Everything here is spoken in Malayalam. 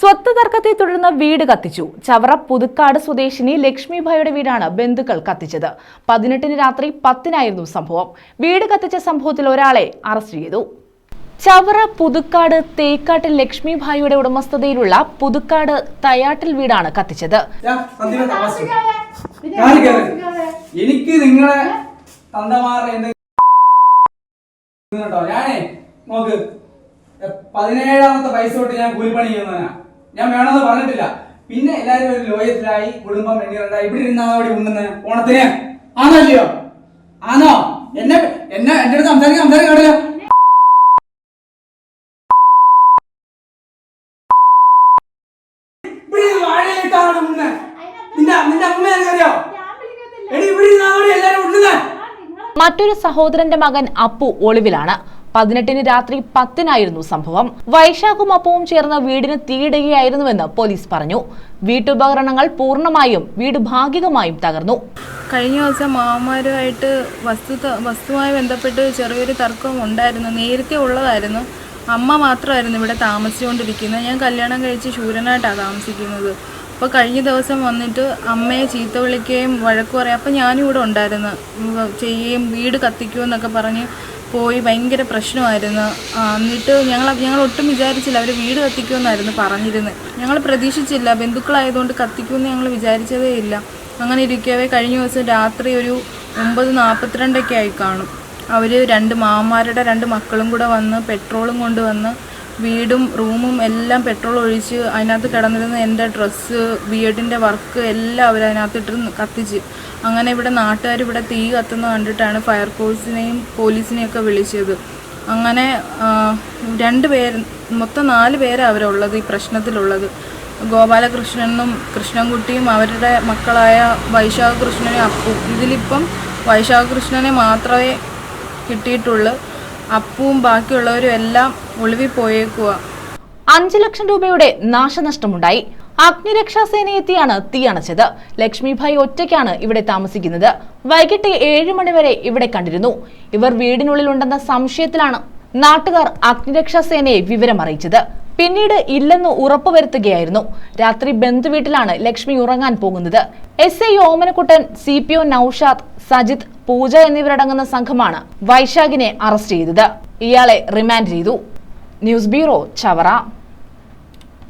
സ്വത്ത് തർക്കത്തെ തുടർന്ന് വീട് കത്തിച്ചു. ചവറ പുതുക്കാട് സ്വദേശിനി ലക്ഷ്മിഭായുടെ വീടാണ് ബന്ധുക്കൾ കത്തിച്ചത്. പതിനെട്ടിന് രാത്രി പത്തിനായിരുന്നു സംഭവം. വീട് കത്തിച്ച സംഭവത്തിൽ ഒരാളെ അറസ്റ്റ് ചെയ്തു. ചവറ പുതുക്കാട് തേക്കാട്ടിൽ ലക്ഷ്മിഭായിയുടെ ഉടമസ്ഥതയിലുള്ള പുതുക്കാട് തയാട്ടിൽ വീടാണ് കത്തിച്ചത്. എനിക്ക് നിങ്ങളെ ഞാനേ നോക്ക്. പതിനേഴാമത്തെ വയസ്സ് തൊട്ട് ഞാൻ കൂലിപ്പണി ചെയ്യുന്നവനാ. ഞാൻ വേണമെന്ന് പറഞ്ഞിട്ടില്ല. പിന്നെ എല്ലാരും ഒരു ലോയത്തിലായി കുടുംബം എണ്ണീറുണ്ടായി ഇവിടെ ഇരുന്നാ അവിടെ ഉണ്ടെന്ന് ഓണത്തിന്. ആണല്ലയോ ആണോ? എന്നെ എന്നെ എന്റെ അടുത്ത് സംസാരിക്കാൻ സംസാരിക്കാൻ. മറ്റൊരു സഹോദരന്റെ മകൻ അപ്പു ഒളിവിലാണ്. പതിനെട്ടിന് രാത്രി പത്തിനായിരുന്നു സംഭവം. വൈശാഖും അപ്പവും ചേർന്ന് വീടിന് തീയിടുകയായിരുന്നുവെന്ന് പോലീസ് പറഞ്ഞു. വീട്ടുപകരണങ്ങൾ പൂർണമായും വീട് ഭാഗികമായും തകർന്നു. കഴിഞ്ഞ ദിവസം മാമാരുമായിട്ട് വസ്തു വസ്തുവുമായി ബന്ധപ്പെട്ട് ചെറിയൊരു തർക്കം ഉണ്ടായിരുന്നു. നേരത്തെ ഉള്ളതായിരുന്നു. അമ്മ മാത്രമായിരുന്നു ഇവിടെ താമസിച്ചുകൊണ്ടിരിക്കുന്നത്. ഞാൻ കല്യാണം കഴിച്ച് ശൂരനായിട്ടാണ് താമസിക്കുന്നത്. അപ്പോൾ കഴിഞ്ഞ ദിവസം വന്നിട്ട് അമ്മയെ ചീത്ത വിളിക്കുകയും വഴക്ക് പറയും. അപ്പോൾ ഞാനും ഇവിടെ ഉണ്ടായിരുന്നു ചെയ്യുകയും വീട് കത്തിക്കുമെന്നൊക്കെ പറഞ്ഞ് പോയി ഭയങ്കര പ്രശ്നമായിരുന്നു. എന്നിട്ട് ഞങ്ങൾ ഞങ്ങൾ ഒട്ടും വിചാരിച്ചില്ല. അവർ വീട് കത്തിക്കുമെന്നായിരുന്നു പറഞ്ഞിരുന്നത് ഞങ്ങൾ പ്രതീക്ഷിച്ചില്ല. ബന്ധുക്കളായതുകൊണ്ട് കത്തിക്കുമെന്ന് ഞങ്ങൾ വിചാരിച്ചതേ ഇല്ല. അങ്ങനെ ഇരിക്കവേ കഴിഞ്ഞ ദിവസം രാത്രി ഒരു ഒമ്പത് നാൽപ്പത്തിരണ്ടൊക്കെ ആയി കാണും. അവർ രണ്ട് മാമാരുടെ രണ്ട് മക്കളും കൂടെ വന്ന് പെട്രോളും കൊണ്ടുവന്ന് വീടും റൂമും എല്ലാം പെട്രോൾ ഒഴിച്ച് അതിനകത്ത് കിടന്നിരുന്ന എന്റെ ഡ്രസ്സ് ബിഎഡിന്റെ വർക്ക് എല്ലാം അവർ അതിനകത്തിട്ട് കത്തിച്ച്. അങ്ങനെ ഇവിടെ നാട്ടുകാർ ഇവിടെ തീ കത്തുന്നത് കണ്ടിട്ടാണ് ഫയർഫോഴ്സിനെയും പോലീസിനെയും ഒക്കെ വിളിച്ചത്. അങ്ങനെ രണ്ട് പേര് മൊത്തം നാല് പേരാണ് അവരുള്ളത് ഈ പ്രശ്നത്തിലുള്ളത്. ഗോപാലകൃഷ്ണനും കൃഷ്ണൻകുട്ടിയും അവരുടെ മക്കളായ വൈശാഖ കൃഷ്ണനും അപ്പു. ഇതിലിപ്പം വൈശാഖ കൃഷ്ണനെ മാത്രമേ കിട്ടിയിട്ടുള്ളൂ. അപ്പുവും ബാക്കിയുള്ളവരും എല്ലാം ഒളിവി പോയേക്കുക അഞ്ചു ലക്ഷം രൂപയുടെ നാശനഷ്ടമുണ്ടായി. അഗ്നിരക്ഷാസേന എത്തിയാണ് തീ അണച്ചത് ലക്ഷ്മിഭായ് ഒറ്റയ്ക്കാണ് ഇവിടെ താമസിക്കുന്നത്. വൈകിട്ട് ഏഴ് മണിവരെ ഇവിടെ കണ്ടിരുന്നു. ഇവർ വീടിനുള്ളിലുണ്ടെന്ന സംശയത്തിലാണ് നാട്ടുകാർ അഗ്നിരക്ഷാസേനയെ വിവരം അറിയിച്ചത് പിന്നീട് ഇല്ലെന്ന് ഉറപ്പുവരുത്തുകയായിരുന്നു. രാത്രി ബന്ധുവീട്ടിലാണ് ലക്ഷ്മി ഉറങ്ങാൻ പോകുന്നത്. S I Omanakuttan C P O Naushad Sajith Pooja എന്നിവരടങ്ങുന്ന സംഘമാണ് വൈശാഖിനെ അറസ്റ്റ് ചെയ്തത്. ഇയാളെ റിമാൻഡ് ചെയ്തു. News bureau Chavara.